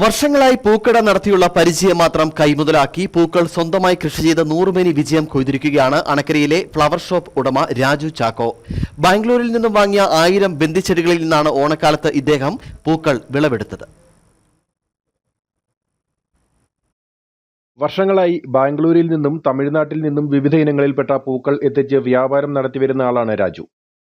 വർഷങ്ങളായി പൂക്കട നടത്തിയുള്ള പരിചയം മാത്രം കൈമുതലാക്കി പൂക്കൾ സ്വന്തമായി കൃഷി ചെയ്ത് നൂറുമേനി വിജയം കൊയ്തിരിക്കുകയാണ് അണക്കരയിലെ ഫ്ലവർ ഷോപ്പ് ഉടമ രാജു ചാക്കോ. ബാംഗ്ലൂരിൽ നിന്നും വാങ്ങിയ ആയിരം ബന്ദിച്ചെടികളിൽ നിന്നാണ് ഓണക്കാലത്ത് ഇദ്ദേഹം പൂക്കൾ വിളവെടുത്തത്. വർഷങ്ങളായി ബാംഗ്ലൂരിൽ നിന്നും തമിഴ്നാട്ടിൽ നിന്നും വിവിധ ഇനങ്ങളിൽപ്പെട്ട പൂക്കൾ എത്തിച്ച് വ്യാപാരം നടത്തിവരുന്ന ആളാണ് രാജു.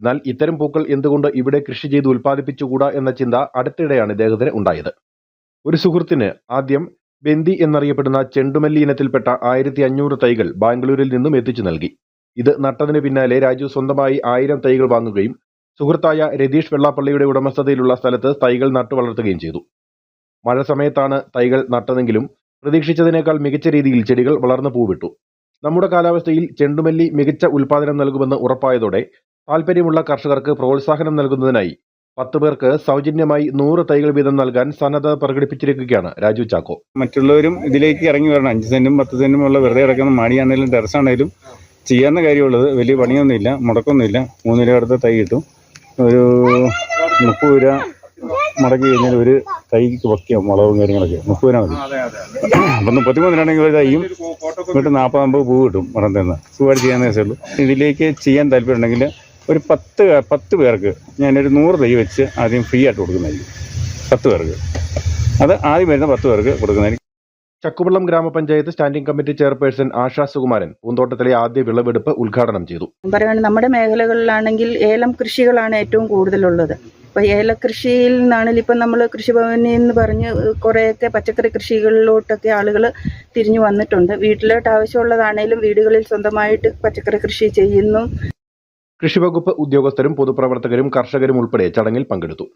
എന്നാൽ ഇത്തരം പൂക്കൾ എന്തുകൊണ്ട് ഇവിടെ കൃഷി ചെയ്ത് ഉൽപ്പാദിപ്പിച്ചുകൂടാ എന്ന ചിന്ത അടുത്തിടെയാണ് ഇദ്ദേഹത്തിന് ഉണ്ടായത്. ഒരു സുഹൃത്തിന് ആദ്യം ബന്ദി എന്നറിയപ്പെടുന്ന ചെണ്ടുമല്ലി ഇനത്തിൽപ്പെട്ട ആയിരത്തി അഞ്ഞൂറ് തൈകൾ ബാംഗ്ലൂരിൽ നിന്നും എത്തിച്ചു നൽകി. ഇത് നട്ടതിന് പിന്നാലെ രാജു സ്വന്തമായി ആയിരം തൈകൾ വാങ്ങുകയും സുഹൃത്തായ രതീഷ് വെള്ളാപ്പള്ളിയുടെ ഉടമസ്ഥതയിലുള്ള സ്ഥലത്ത് തൈകൾ നട്ടു വളർത്തുകയും ചെയ്തു. മഴ സമയത്താണ് തൈകൾ നട്ടതെങ്കിലും പ്രതീക്ഷിച്ചതിനേക്കാൾ മികച്ച രീതിയിൽ ചെടികൾ വളർന്നു പൂവിട്ടു. നമ്മുടെ കാലാവസ്ഥയിൽ ചെണ്ടുമല്ലി മികച്ച ഉൽപാദനം നൽകുമെന്ന് ഉറപ്പായതോടെ താൽപ്പര്യമുള്ള കർഷകർക്ക് പ്രോത്സാഹനം നൽകുന്നതിനായി പത്ത് പേർക്ക് സൗജന്യമായി നൂറ് തൈകൾ വീതം നൽകാൻ സന്നദ്ധ പ്രകടിപ്പിച്ചിരിക്കുകയാണ് രാജു ചാക്കോ. മറ്റുള്ളവരും ഇതിലേക്ക് ഇറങ്ങി വരണം. അഞ്ച് സെന്റും പത്ത് സെന്റും ഉള്ള വെറുതെ കിടക്കുന്ന മാടിയാണെങ്കിലും ടെറസാണെങ്കിലും ചെയ്യാവുന്ന കാര്യമുള്ളത് വലിയ പണിയൊന്നുമില്ല മുടക്കൊന്നുമില്ല. മൂന്ന് അടുത്ത തൈ കിട്ടും. ഒരു മുപ്പത് രൂപ മുടക്കി കഴിഞ്ഞാൽ ഒരു തൈക്ക് വയ്ക്കാം വളവും കാര്യങ്ങളൊക്കെ. മുപ്പത് രൂപ മതി. അപ്പം മുപ്പത്തിമൂന്ന് രൂപയാണെങ്കിൽ ഒരു തൈയും വീട്ടിൽ നാൽപ്പത് അമ്പത് പൂ കിട്ടും മറന്നു തന്നെ സുഖമായിട്ട് ദിവസമേ ഉള്ളൂ. ഇതിലേക്ക് ചെയ്യാൻ താല്പര്യമുണ്ടെങ്കിൽ ഒരു പത്ത് പത്ത് പേർക്ക് ഞാനൊരു നൂറ് തൈ വെച്ച് ആദ്യം ഫ്രീ ആയിട്ട് കൊടുക്കുന്നതായിരിക്കും. പത്ത് പേർക്ക്. അത് ആദ്യം വരുന്ന പത്ത് പേർക്ക് കൊടുക്കുന്നതായിരിക്കും. ചക്കുവള്ളം ഗ്രാമപഞ്ചായത്ത് standing committee chairperson Asha Sukumaran പൂന്തോട്ടത്തിലെ ആദ്യ വിളവെടുപ്പ് ഉദ്ഘാടനം ചെയ്തു. പറയുകയാണെങ്കിൽ നമ്മുടെ മേഖലകളിലാണെങ്കിൽ ഏലം കൃഷികളാണ് ഏറ്റവും കൂടുതലുള്ളത്. അപ്പോൾ ഏലക്കൃഷിയിൽ നിന്നാണെങ്കിൽ ഇപ്പം നമ്മൾ കൃഷിഭവനിൽ നിന്ന് പറഞ്ഞ് കുറേയൊക്കെ പച്ചക്കറി കൃഷികളിലോട്ടൊക്കെ ആളുകൾ തിരിഞ്ഞു വന്നിട്ടുണ്ട്. വീട്ടിലോട്ട് ആവശ്യമുള്ളതാണേലും വീടുകളിൽ സ്വന്തമായിട്ട് പച്ചക്കറി കൃഷി ചെയ്യുന്നു. കൃഷിവകുപ്പ് ഉദ്യോഗസ്ഥരും പൊതുപ്രവർത്തകരും കർഷകരും ഉൾപ്പെടെ ചടങ്ങിൽ പങ്കെടുത്തു.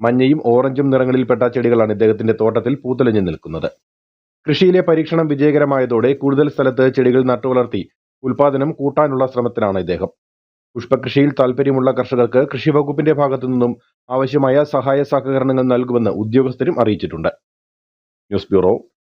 മഞ്ഞയും ഓറഞ്ചും നിറങ്ങളിൽപ്പെട്ട ചെടികളാണ് ഇദ്ദേഹത്തിന്റെ തോട്ടത്തിൽ പൂത്തുലഞ്ഞു നിൽക്കുന്നത്. കൃഷിയിലെ പരീക്ഷണം വിജയകരമായതോടെ കൂടുതൽ സ്ഥലത്ത് ചെടികൾ നട്ടുവളർത്തി ഉൽപാദനം കൂട്ടാനുള്ള ശ്രമത്തിലാണ് ഇദ്ദേഹം. പുഷ്പകൃഷിയിൽ താൽപ്പര്യമുള്ള കർഷകർക്ക് കൃഷിവകുപ്പിന്റെ ഭാഗത്തു നിന്നും ആവശ്യമായ സഹായ സഹകരണങ്ങൾ നൽകുമെന്ന് ഉദ്യോഗസ്ഥരും അറിയിച്ചിട്ടുണ്ട്. News bureau